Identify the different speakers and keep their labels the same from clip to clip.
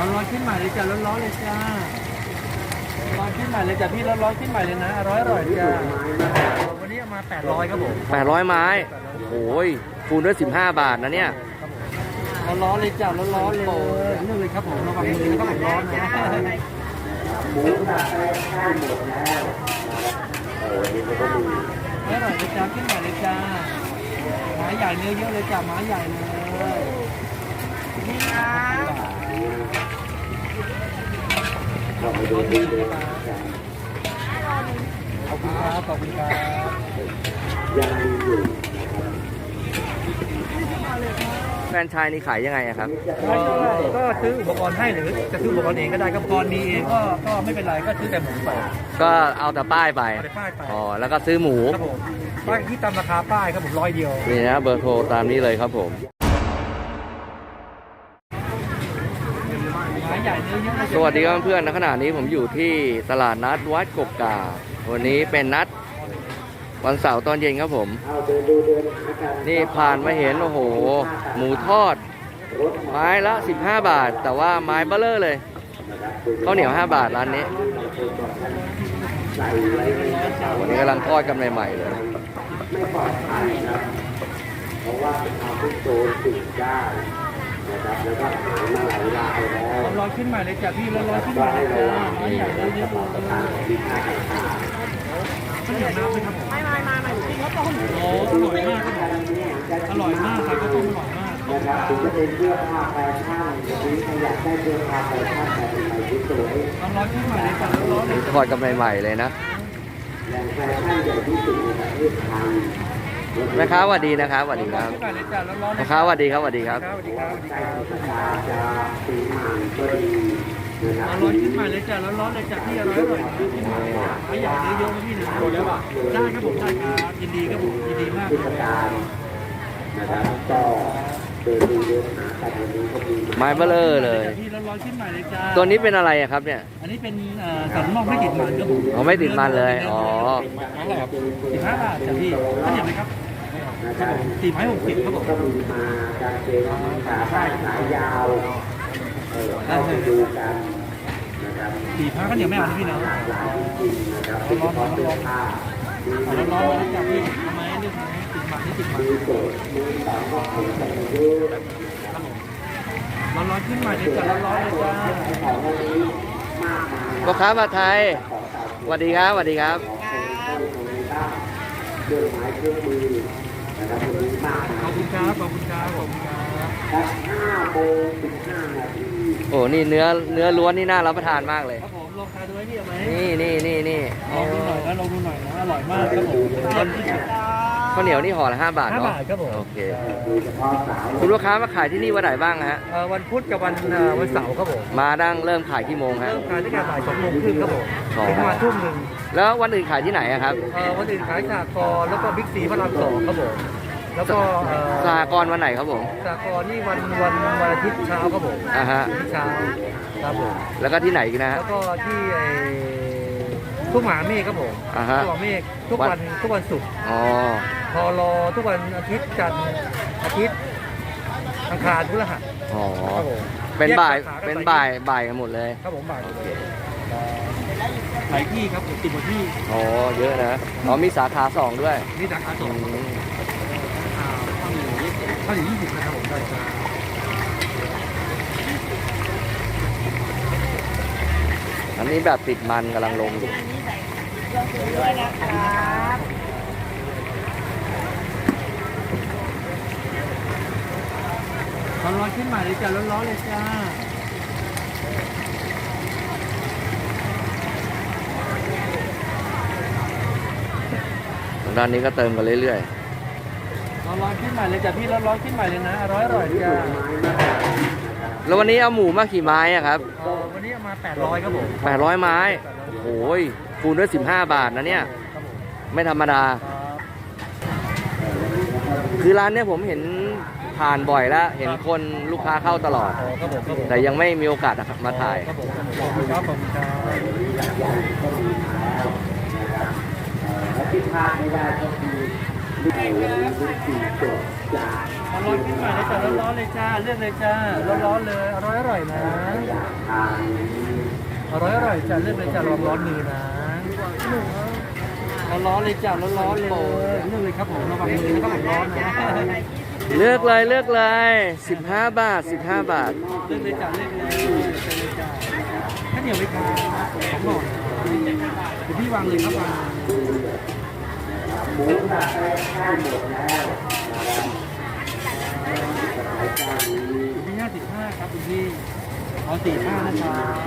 Speaker 1: ร้อนๆขึ้นใหม่เลยจ้ะร้อนๆเลยจ้าร้อนขึ้นใหม่เลยจ้ะพี่ร้อนๆขึ้นใหม่เลยนะอร่อยอร่อยจ้าวันนี้เอามา800ครับผม
Speaker 2: 800 ไม้ โอ้ยคูณด้วย 15 บาทนะเนี่ย
Speaker 1: ร้อนร้อนๆเลยจ้ะร้อนร้อนๆเลยนี่เลยครับผมระวังมือนะครับผมร้อนนะ
Speaker 3: หมูสับแรกข้าวหมดแล้วโอ้ยนี่ก็มี
Speaker 1: อร่อยเลยจ้าขึ้นใหม่เลยจ้าไม้ใหญ่เนื้อเยอะเลยจ้าไม้ใหญ่เลยนี่นะ
Speaker 3: เราไปดูที่เดิมกัน
Speaker 1: ขอบคุณครับขอบคุณครับ
Speaker 3: ยังมีอยู่
Speaker 2: แฟรนไชายนี่ขายยังไงอะครับ
Speaker 1: ก็ก็ซื้ออุปกรณ์ให้หรือจะซื้ออุปกรณ์เองก็ได้ครับอุปกรณ์มีเองก็ก็ไม่เป็นไรก็ซื้อแต่หมูไป
Speaker 2: ก็เอาแต่ป้ายไป
Speaker 1: เอาแต่ป้ายไป
Speaker 2: อ๋อแล้วก็ซื้อหมู
Speaker 1: ครับผมป้ายที่ตามราคาป้ายครับผมร้อยเดียว
Speaker 2: นี่นะเบอร์โทรตามนี้เลยครับผม สวัสดีครับเพื่อนๆณขณะนี้ผมอยู่ที่ตลาดนัดวัดกกกา วันนี้เป็นนัดวันเสาร์ตอนเย็นครับผม
Speaker 3: นี่
Speaker 2: ผ่านมาเห็น โอ้โห หมูทอด ไม้ละ 15 บาท แต่ว่าไม้เบลเลอร์เลยข้าวเหนียว 5 บาทร้านนี้
Speaker 3: วัน
Speaker 2: นี้กำลังทอดกันใหม่ๆเลย
Speaker 3: ไม่ปลอดภัยเพราะว่าเป็นความที่โจรติดได้ นะครับแล้วก็หายมาหลายรายแล้ว
Speaker 1: ร้อนๆขึ้นใหม่เลยจ้ะพี่ร้อนๆขึ้นให
Speaker 3: ก็
Speaker 1: ม่เล
Speaker 3: ให้
Speaker 1: ย
Speaker 3: ระ
Speaker 1: จ้า
Speaker 3: วัง
Speaker 1: ไม้
Speaker 3: นี่
Speaker 1: ใหญ่
Speaker 3: นะ
Speaker 1: เนื้อ
Speaker 3: ค
Speaker 1: เย
Speaker 3: รั
Speaker 1: อะ
Speaker 3: บ
Speaker 1: เลย
Speaker 3: ที่ท่าต่าง
Speaker 1: ข้าวเหนียวน้ำไหมครับผม
Speaker 4: ไม่ไม่ไม่ไม่กินข้าวต้ม
Speaker 1: โอ้อร่อยมากครับผมอร่อยมากครับข้าวต้มอร่อยมาก
Speaker 3: ๆนะครับถึงจะเป็นเสื้อผ้าแฟชั่นหรือใครอยากได้เสื้อผ้าแฟชั่นแต่เป็นใหม่ที่สวย
Speaker 1: ร้อนๆขึ้นใหม่เลยจ้ะร้อนๆเลย
Speaker 2: ทอดกันใหม่ๆเลยนะ
Speaker 3: แหล่งแฟชั่นใหญ่ที่สุดในประเทศไทย
Speaker 2: แม่ค้าสวัสดีนะครับสวัสดีครับ
Speaker 1: นะร้อนๆเลย
Speaker 2: แม่ค้าสวัสดีครับสวัสดีครับ
Speaker 1: สวัสดีครับสวัสดีครับ
Speaker 3: เอาร้
Speaker 1: อนขึ้นม่เลยจ้ะร้อนๆเลยจ้ะพี่อร่อยอร่อยนะพี่นะไม้ใหญ่เนื้อเยอะนะพี่นะหมดแล้วป่ะได้ครับผมได้ครับยินดีครับผมยินดีมาก
Speaker 3: เทศกาลนะครับก็เดินดูเดินหากันวันนี้ก็มี
Speaker 2: ไม้เบลเลอร์เลย
Speaker 1: พี่ร้อเลย
Speaker 2: ตัวนี้เป็นอะไรครับเนี่ย
Speaker 1: อันนี้เป็นสันนอกไม่ติดมันครับผม
Speaker 2: ไม่ติดมันเลย อ๋อ
Speaker 1: สิบห้าบาทจ้ะพี่ข้าวเหนียวไหมครับ
Speaker 3: นะครับ
Speaker 1: สี่ไม้หกสิบครับผม
Speaker 3: ก็มีมาการเกณฑ์ขาสั้นขายาวเออเข้าไปดูกันนะครับ
Speaker 1: สี่ผ้าข้าวเหนียวไม่เอานพี่เนาะ
Speaker 3: หลากหลายจริงๆนะครับโดยเฉพาะเสื้อผ้ามี
Speaker 1: เอาร้อนๆนะจ้ะพี่ทำไมเรื่องนี้ติดมันนี่ติดมัน
Speaker 3: มีโสดมีสองก็คงจเยอะ
Speaker 1: ร้อนๆขึ้นใหม่เลยจ้ะร้อนเลยจ้า
Speaker 3: ของวันนี้มากมาย
Speaker 2: พ่อค้ามาไทยสวัสดีครับสวัสดีครับ
Speaker 3: เครื่องไม้เครื่องมือ นะครับวันนี้มาก
Speaker 1: ขอบคุณครับขอบคุณครับขอบคุณครับ
Speaker 3: ครับห้าโมงถึงห้านาที
Speaker 2: โอ้นี่เนื้อเนื้อล้วนนี่น่ารับประทานมากเลย
Speaker 1: ครับผมลองทานดูไหมพี่เอาไหม
Speaker 2: นี่นี่นี่นี่
Speaker 1: ลองดูหน่อยนะลองดูหน่อยนะอร่อยมากครับผมต้นที่สุด
Speaker 2: ข้าวเหนียวนี่ห่อละห้าบาท
Speaker 1: ห้า
Speaker 2: เนาะ
Speaker 1: บาทครับผม
Speaker 2: โอเค
Speaker 3: โดยเฉพาะสาว
Speaker 2: คุณลูกค้ามาขายที่นี่วันไหนบ้างฮะ
Speaker 1: เอ่อวันพุธกับวันเอ่อวันเสาร์ครับผม
Speaker 2: มาดั้งเริ่มขายกี่โมงฮะ
Speaker 1: เริ่มขายตั้งแต่บ่ายสองโมงครึ่งครับผม
Speaker 2: อ๋อ
Speaker 1: ถึงประมาณทุ่มหนึ่ง
Speaker 2: แล้ววันอื่นขายที่ไหนอะครับ
Speaker 1: เอ่อวันอื่นขายสากรณ์แล้วก็บิ๊กซีพระรามสองครับผม แล้วก็เอ่อ
Speaker 2: สหกรณ์วันไหนครับผม
Speaker 1: สากรณ์นี่วันวันวันอาทิตย์เช้าครับผม
Speaker 2: อ่าฮะ
Speaker 1: อาทิตย์เช้าครับผม
Speaker 2: แล้วก็ที่ไหนอีกนะฮะ
Speaker 1: แล้วก็ที่ไอ้ทุกหมาเมฆครับผม
Speaker 2: อ่าฮะ
Speaker 1: ทุกหมาเมฆทุก
Speaker 2: วั
Speaker 1: วันนทุกวันศุกร์
Speaker 2: อ๋อ
Speaker 1: พอรอทุกวันอาทิตย์จันทร์อาทิตย์อังคารพฤหัส
Speaker 2: อ๋อ
Speaker 1: ครับผม
Speaker 2: เป็นบ่าย
Speaker 1: แกสขกั
Speaker 2: เป็น
Speaker 1: ไบ่า
Speaker 2: ย บ่ายกันหมดเลย
Speaker 1: ครับผมบ่ายหลายที่ครับผมติดหมดที่
Speaker 2: อ๋อ เยอะนะ อ๋อ มีสาขาสองด้วย
Speaker 1: นี่สาขาส
Speaker 2: อื
Speaker 1: อง
Speaker 2: ม
Speaker 1: อ่าข้าวเหนียวยี่สิบ ข้าวเหนียวยี่สิบนะครับผมได้ครับ
Speaker 2: อันนี้แบบติดมันกำลังลงอยู่
Speaker 4: ด้วยนะครับ
Speaker 1: ร้อนๆขึ้นใหม่เลยจ้ะร้อนๆเลยจ้า
Speaker 2: ด้านนี้ก็เติมกันเรื่อย
Speaker 1: ร้อนๆขึ้นใหม่เลยจ้ะพี่ร้อนๆขึ้นใหม่เลยนะอร่อยอร่อยจ้า
Speaker 2: ๆแล้ววันนี้เอาหมูมากี่ไม้อะครับ
Speaker 1: เอ่อวันนี้เอามา 800ครับผม
Speaker 2: 800 ไม้ โอ้ยคูณด้วย 15 บาทนะเนี่ย
Speaker 1: ครับผม
Speaker 2: ไม่ธรรมดา
Speaker 1: ครับ
Speaker 2: คือร้านเนี้ยผมเห็นผ่านบ่อยแล้ว เห็นคนลูกค้าเข้าตลอด
Speaker 1: อ๋อครับผมครับผม
Speaker 2: แต่ยังไม่มีโอกาสนะครับมาถ่าย
Speaker 1: ครับผมขอบคุณครับขอบคุณครับ
Speaker 3: และที่พลาดไม่ได้ก็คือ
Speaker 1: ร้อนๆขึ้นใหม่เลยจ้าร้อนๆเลยจ้าเลือกเลยจ้าร้อนๆเลยอร่อยอร่อยๆนะ
Speaker 3: ทางนี้
Speaker 1: อร่อยอร่อยๆจ้าเลือกเลยจ้าร้อนร้อนๆมือนะร้อนๆเลยจ้าร้อนๆเลยเลือกเลยครับผมระวังมือนะครับผมร้อนนะ
Speaker 2: เลือกเลยเลือกเลย15 บาท 15 บาท
Speaker 1: เลือกเลยจ้าเลือกเลยเลือกเลยจ้าถ้าเหนียวไม่พอของหน่อยเดี๋ยวพี่วางเลยครับวาง
Speaker 3: ห มูสับไปใกล้หมดแล้วนะครับขายเจ้านี้
Speaker 1: คุณพี่ห้าสิบห้าครับคุณพี่เอาสี่ห้านะครับ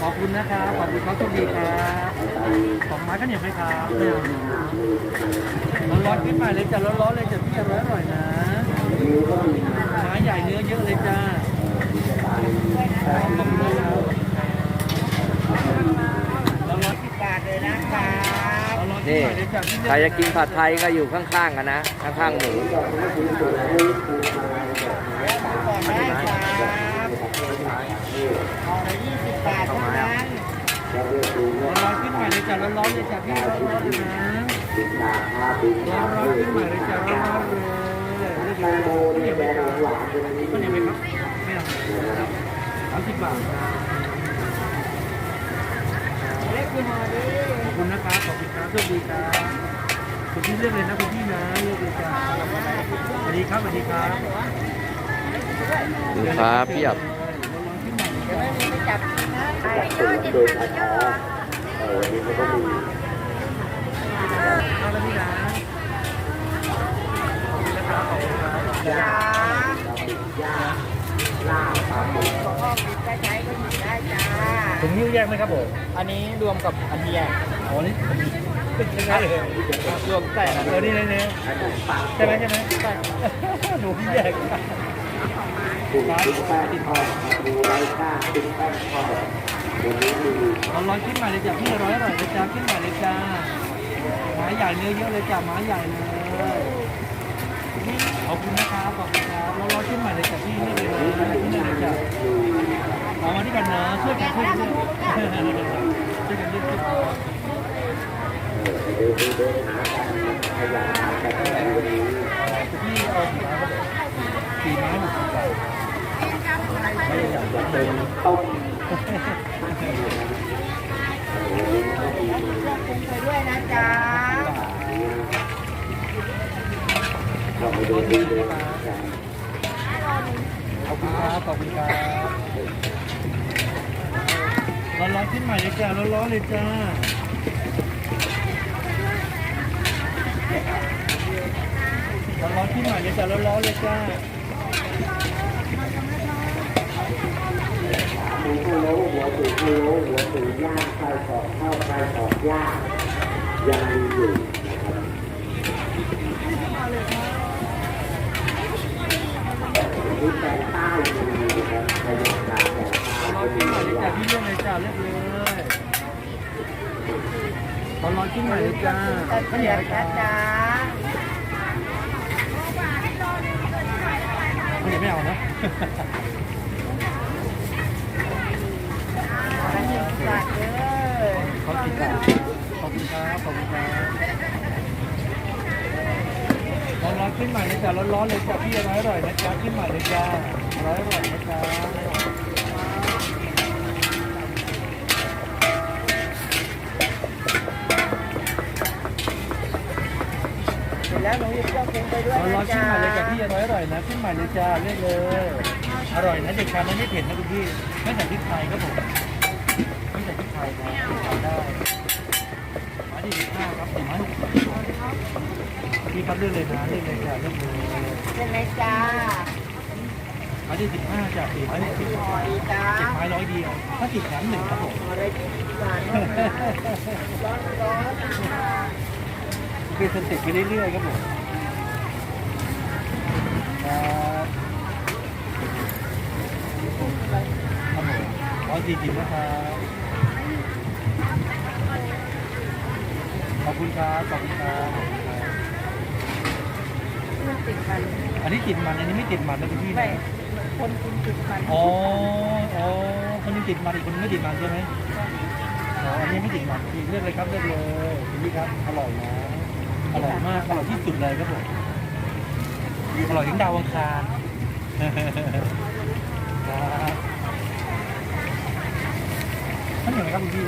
Speaker 1: ขอบคุณนะครับขอบคุณครับโชคดีครับ
Speaker 3: ไป
Speaker 1: สองไม้ข้าวเหนียวไหมครับเอาร้อนร้อนๆขึ้นมาเลยจ้ะร้อนร้อนๆเลยจ้ะพี่อร่อยอร่อยๆนะไม้ใหญ่เนื้อเยอะเลยจ้าขอบคุณครับร้อนร้อน
Speaker 4: สิบบาท เลยนะครับ
Speaker 1: ร้อนร้อนๆขึ้น
Speaker 2: นี่
Speaker 1: มาเลยจ้ะพี่
Speaker 2: ใครจะกินผัดไทยก็อยู่ข้างๆกันนะ ข้างๆหมู
Speaker 3: ดอกไม้สวยๆคูมาแบบนี้
Speaker 4: ก่อนได้ครับเอาละยี่สิบบาทเท่านั้น
Speaker 3: จะเรียกดู
Speaker 1: ร้อ
Speaker 3: ว่าน
Speaker 1: ร้อนๆขึ้นมาเลยจ้ะร้อนร้อนๆเลยจ้ะพี่ร้อนร้อนๆเลยนะ
Speaker 3: ติดตาภาพติด
Speaker 1: ร้อ
Speaker 3: ตาน
Speaker 1: ร้อนๆขึ้นมาเลยจ้ะร้อนร้อนๆเลยเลือก
Speaker 3: แต
Speaker 1: เลย
Speaker 3: งโม
Speaker 1: ข้าวเหนี
Speaker 3: เนี่
Speaker 1: ย
Speaker 3: ยว
Speaker 1: ไหม
Speaker 3: แดง
Speaker 1: ครับ
Speaker 3: หวานๆตรงนี้
Speaker 1: ข้าวเหนียวไหม
Speaker 3: นะ
Speaker 1: ครับไม่เอาสามสิบบาทครับ
Speaker 4: เล็กคุณหอดี
Speaker 1: ขอบ คุณนะครับ ขอบคุณครับโชคดีครับคุณพี่เลือกเลยนะคุณพี่นะเลือกเลยจ้าสวัสดีครับสวัสดีครับ
Speaker 2: ลูกค้าเพียบ
Speaker 4: เดี๋ยวไม่มีไม่จับกินนะ
Speaker 3: ตัวโดยแท้เออวันนี้เขาก็มี
Speaker 1: เอาละพี่นะขอบคุณนะครับขอบคุณครับ
Speaker 4: จ้า
Speaker 3: ปิดย่างลาบปลาหมึก
Speaker 4: ของพ่อปิดก็ใช้ก็หยิบได้จ้า
Speaker 1: ถุงนิ้วแย กไหมครับผม
Speaker 4: อันนี้รวมกับอันที่แยก
Speaker 1: อ๋อนี่ผมเป็นยังไงเลย
Speaker 4: รวมแต่
Speaker 1: เออนี่เลยเนี่ย
Speaker 3: อันนี้ปลา
Speaker 1: ใช่ไหมใช่ไหมใช่หนูแยก
Speaker 3: ถุงถุงแป้งทอดดูไร้ค่าถุงแป้งทอดวันนี้มี
Speaker 1: ร้อนร้อนขึ้นมาเลยจ้ะพี่ร้อยอร่อยเลยจ้าขึ้นมาเลยจ้าไม้ใหญ่เนื้อเยอะเลยจ้าไม้ใหญ่เลยขอบคุณนะครับขอบคุณครับร้อนร้อนขึ้นมาเลยจ้ะพี่นี่เลยนะนี่เลยจ้ะเอามาที่กันนะช่วยกันช่วยกันช่วยกันช่วยกันช่วยกัน
Speaker 3: เออเดินเดินหากันขยันหากันในวันนี้
Speaker 1: พี่เอาสี่ไม้ครับสี่ไม้หกสิบบาทไม่อยาก
Speaker 3: จะเป็นต้ม
Speaker 4: คุณไปด้วยนะจ๊ะ
Speaker 3: เราไปดูดูดูกัน
Speaker 1: ขอบคุณครับขอบคุณครับ ร้อนร้อนๆขึ้นใหม่เลยจ้าร้อนๆเลยจ้าร้อนร้อนๆขึ้นใหม่เลยจ้าร้อนๆเลยจ้า
Speaker 3: หมูพะโลหัวสูงโลหัวสูงยางไส้กรอกข้าวไส้กรอกย่างยังมีอยู่นะครับที่แปลงใต้มีนะครับ ขยันห
Speaker 1: นร้อนๆขึ้นใหม่เลยจ้าพี่เลือกเลยจ้าเลือกเลยร้อนร้อนๆขึ้นใหม่เลยจ้าข้าวเหนี
Speaker 4: ย
Speaker 1: ยว
Speaker 4: บ
Speaker 1: ไหมค
Speaker 4: นจ๊ะ
Speaker 1: ข้าวเหนียวไม่เอานะ
Speaker 4: อันนี้บาทเลย
Speaker 1: เขากินกันขอบคุณครับขอบคุณครับร้อนๆขึ้นใหม่เลยจ้าร้อนๆเลยจ้าพี่ร่อยอร่อยนะจ๊ะขึ้นใหม่เลยจ้าอร่อยอร่อยนะจ๊ะ
Speaker 4: เสร็จแล้วหนูหยิบเครื่องปรุงไปด้วย
Speaker 1: ร้อนร้อ
Speaker 4: นะ
Speaker 1: นๆขึ้
Speaker 4: จ๊ะ
Speaker 1: นใหม่เลยจ้าพี่อร่อยอร่อยนะขึ้นใหม่เลยจ้าเรียกเลย อร่อยนะเด็กทานนะไม่เผ็ดนะคุณพี่ไม่ใส่พริกไทยครับผมไม่ใส่พริกไทยนะทานได้ไม้ที่สิบห้าครับสี่ไม้หกสิบพี่ครับเลือกเลยนะเลือกเลยจ้าเลือกเลย
Speaker 4: เป็นไรจ้า
Speaker 1: ไม้ที่สิบห้าจ้าสี่ไม้หกสิบ
Speaker 4: หอยจ้า
Speaker 1: เจ็ดไม้ร้อยเดียวถ้าติดแถมหนึ่งครับผม
Speaker 4: อะไรที่บาร้อนร้อน
Speaker 1: คือสเต็ปไปเรื่อยๆครับผมครับครับผมร้อยสี่สิบนะครับขอบคุณครับขอบคุณครับ
Speaker 4: มันติดมัน
Speaker 1: อันนี้ติดมันอันนี้ไม่ติดมันนะคุณพี่
Speaker 4: ไม่
Speaker 1: นะ
Speaker 4: คนกินติดมัน
Speaker 1: อ๋ออ๋อคนนึงติดมันอีกคนนึงไม่ติดมันใช่ไหมอ๋ออ๋ออันนี้ไม่ติดหนักพี่เลือกเลยครับเลือกเลยนี่ครับอร่อยนะ อร่อยมากอร่อยที่สุดเลยครับผมอร่อยถึงดาวอังคารท่านเหนือครับคุณพี่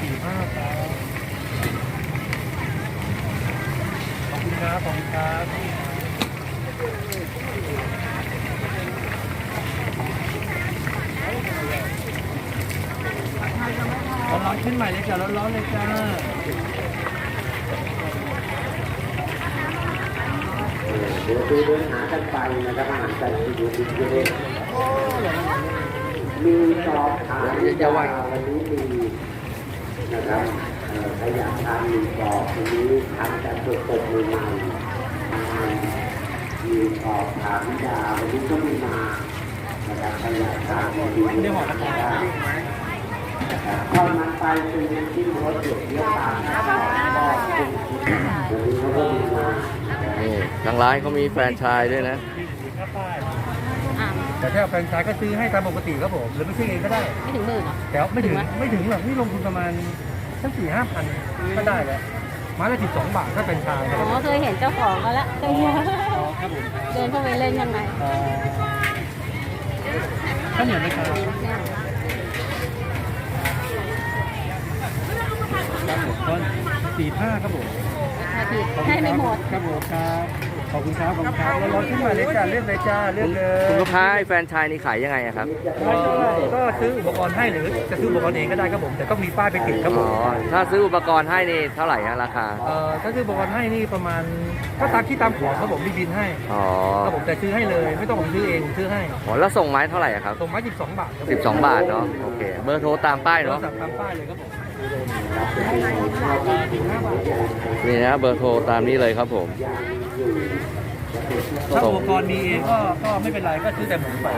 Speaker 1: สี่ห้าครับขอบคุณครับขอบคุณครับร้อนๆขึ้นใหม่เลยจ้ะร้อนๆเลยจ้า
Speaker 3: เดี๋ยวดูเดินหากันไปนะครับอาหารการกินอยู่ที่เด็มีสอบถาม
Speaker 2: อย่าว่า
Speaker 3: วันนี้มีนะครับเอ่อใครอยากทานมีสอบวันนี้ทำจากสดๆใหม่มีสอบถามยาวันนี้ก็มีมานะครับใครอยากทานดี
Speaker 1: ด้ห่อนะครับ
Speaker 3: ได้นะครับเข้ามาไปเป็นที่รถเดือดเยอะตามนะครับก็เป็นวันนี้เขาก็มีมา
Speaker 2: นี่ทางร้านเขามีแฟรนไชส์ด้วยนะ
Speaker 1: ค่าป้ายแต่ถ้าแฟรนไชส์ก็ซื้อให้ตามปกติครับผม หรือไม่ซื้อเองก็ได้
Speaker 4: ไม่ถึงหมื่นเหรอ
Speaker 1: แต่ว่าไม่ถึง ไม่ถึงหรอกนี่ลงทุนประมาณสักสี่ห้าพันก็ได้แล้วไม้ละสิบสองบาทถ้าเป็นชายค
Speaker 4: อ๋
Speaker 1: รับ
Speaker 4: อเคยเห็นเจ้าของเขาละเคยเห็น
Speaker 1: ครับผม
Speaker 4: เดินเข้าไปเล่นยังไง
Speaker 1: เอ่อข้าวเหนียวไหมครับครับผมต้นสี่ห้าครับผม
Speaker 4: มา ผิดให้ไม่หมด
Speaker 1: ครับผมครับ ขอบคุณครับ ขอบคุณครับเราร้อนขึ้นมาเลยจ้าเลือกเลยจ้าเลือกเลย
Speaker 2: คุณลูกค้าไอ้แฟรนไชส์นี่ขายยังไงอะครับ
Speaker 1: ก็ก็ซื้ออุปกรณ์ให้หรือจะซื้ออุปกรณ์เองก็ได้ครับผม แต่ต้องมีป้ายไปติดครับผ
Speaker 2: อ๋อ
Speaker 1: ม
Speaker 2: ถ้าซื้ออุปกรณ์ให้นี่เท่าไหร่ฮะราคา
Speaker 1: เอ่อถ้าซื้ออุปกรณ์ให้นี่ประมาณก็ตามที่ตามของครับผมมีบินให้
Speaker 2: อ๋อ
Speaker 1: ครับผมแต่ซื้อให้เลย ไม่ต้องผมซื้อเองซื้อให้
Speaker 2: อ๋อแล้วส่งไม้เท่าไหร่อะครับ
Speaker 1: ส่งไม้12 บาทครับผม
Speaker 2: 12 บาทเนาะ โอเค เบอร์โทรตามป้าย
Speaker 1: โทร
Speaker 2: เนาะ
Speaker 1: ศัพท์ตามป้ายเลยครับผม
Speaker 2: นี่นะเบอร์โทรตามนี้เลยครับผม
Speaker 1: ถ้าอุปกรณ์มีเองก็ก็ไม่เป็นไรก็ซื้อแต่หมูไป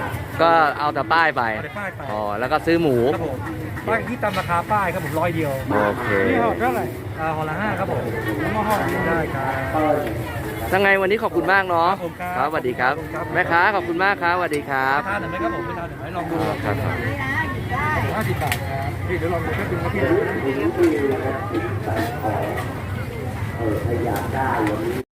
Speaker 2: ก็เอาแต่ป้ายไป
Speaker 1: เอาแต่ป้ายไป
Speaker 2: อ๋อแล้วก็ซื้อหมู
Speaker 1: ครับผมป้ายที่ตามราคาป้ายครับผมร้อยเดียว
Speaker 2: โอเค
Speaker 1: นี่ห่อเท่าไหร่อ่าห่อละห้าครับผมแล้วก็ห่อนี้ได้ครับ
Speaker 2: ถ้าไงวันนี้ขอบคุณมากเนาะ
Speaker 1: ครับผมครับ
Speaker 2: ครับสวัสดีครับ
Speaker 1: ขอบคุณครับ
Speaker 2: แม่ค้าขอบคุณมากครับสวัสดีครับ
Speaker 1: ทานหน่อยไหมครับผมไม่ทานหน่อยไหมลองดู
Speaker 2: ครับครับ
Speaker 1: ห้าสิบบาทครับพี่เดี๋ยวลองดูแป๊บนึงครับพี่
Speaker 3: ถึงที่นะครับติดใส่ขอเออพยายามได้วันนี้